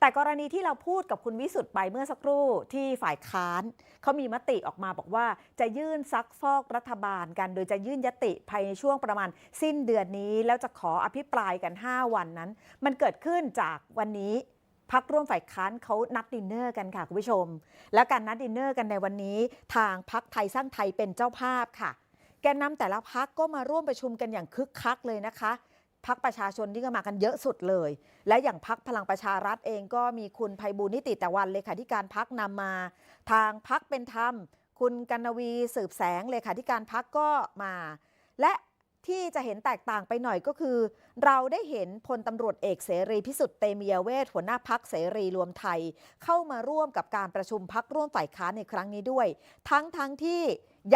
แต่กรณีที่เราพูดกับคุณวิสุทธ์ไปเมื่อสักครู่ที่ฝ่ายค้านเขามีมติออกมาบอกว่า จะยื่นซักฟอกรัฐบาลกัน โดยจะยื่นยติภายในช่วงประมาณ สิ้นเดือนนี้ แล้วจะขออภิปรายกัน 5 วันนั้น มันเกิดขึ้นจากวันนี้พักร่วมฝ่ายค้านเขานัดดินเนอร์กันค่ะคุณผู้ชม และการนัดดินเนอร์กันในวันนี้ ทางพักไทยสร้างไทยเป็นเจ้าภาพค่ะ แกนนำแต่ละพักก็มาร่วมประชุมกันอย่างคึกคักเลยนะคะ พักประชาชนที่ก็มากันเยอะสุดเลย และอย่างพักพลังประชารัฐเองก็มีคุณภัยบูลนิติตะวันเลขาธิการพักนำมา ทางพักเป็นธรรม คุณกันนวีสืบแสงเลขาธิการพักก็มา และที่จะเห็นแตกต่างไปหน่อยก็คือ เราได้เห็นพลตำรวจเอกเสรีพิสุทธิ์เตมียเวทหัวหน้าพักเสรีรวมไทย เข้ามาร่วมกับการประชุมพักร่วมฝ่ายค้านในครั้งนี้ด้วย ทั้งทั้งที่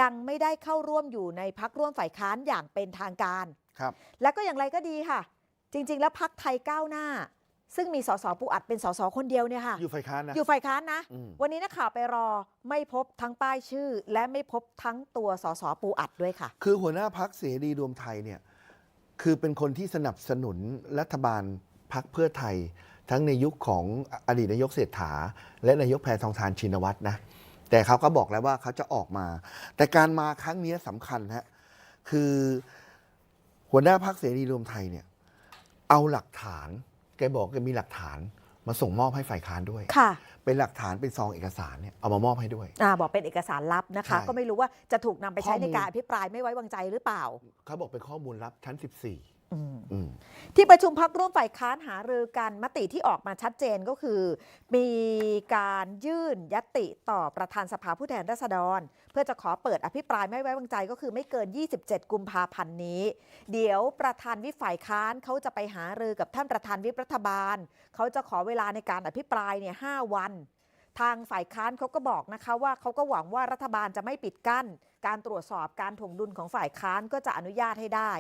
ยังไม่ได้เข้าร่วมอยู่ในพักร่วมฝ่ายค้านอย่างเป็นทางการ ครับและก็อย่างไรก็ดีค่ะ จริง ๆ แล้วพักไทยก้าวหน้า ซึ่งมีสสปูอัดเป็นสสคนเดียวเนี่ยค่ะ อยู่ฝ่ายค้านนะอยู่ฝ่ายค้านนะ อืมวันนี้นักข่าวไปรอไม่พบทั้งป้ายชื่อ และไม่พบทั้งตัวสสปูอัดด้วยค่ะ คือหัวหน้าพักเสรีรวมไทยเนี่ยคือเป็นคนที่สนับสนุนรัฐบาลพักเพื่อไทย ทั้งในยุคของอดีตนายกเศรษฐา และนายกแพทองทานชินวัตรนะ แต่เขาก็บอกแล้วว่าเขาจะออกมา แต่การมาครั้งนี้สำคัญฮะคือ หัวหน้าพักเสรีรวมไทยเนี่ยเอาหลักฐานแกบอกแกมีหลักฐานมาส่งมอบให้ฝ่ายค้านด้วยค่ะ เป็นหลักฐานเป็นซองเอกสารเนี่ยเอามามอบให้ด้วยอ่าบอกเป็นเอกสารลับนะคะใช่ก็ไม่รู้ว่าจะถูกนำไปใช้ข้อมูลในการอภิปรายไม่ไว้วางใจหรือเปล่า เขาบอกเป็นข้อมูลลับชั้น 14อืมอืม ที่ประชุมพักร่วมฝ่ายค้านหารือกันมติที่ออกมาชัดเจนก็คือ มีการยื่นยติต่อประธานสภาผู้แทนราษฎร เพื่อจะขอเปิดอภิปรายไม่ไว้วางใจก็คือไม่เกิน 27 กุมภาพันธ์นี้ เดี๋ยวประธานวิฝ่ายค้านเขาจะไปหารือกับท่านประธานวิปรัฐบาล เขาจะขอเวลาในการอภิปรายเนี่ยหวัน ทางฝ่ายค้านเขาก็บอกนะคะว่าเขาก็หวังว่ารัฐบาลจะไม่ปิดกั้น การตรวจสอบการถ่วงดุลของฝ่ายค้านก็จะอนุญาตให้ได้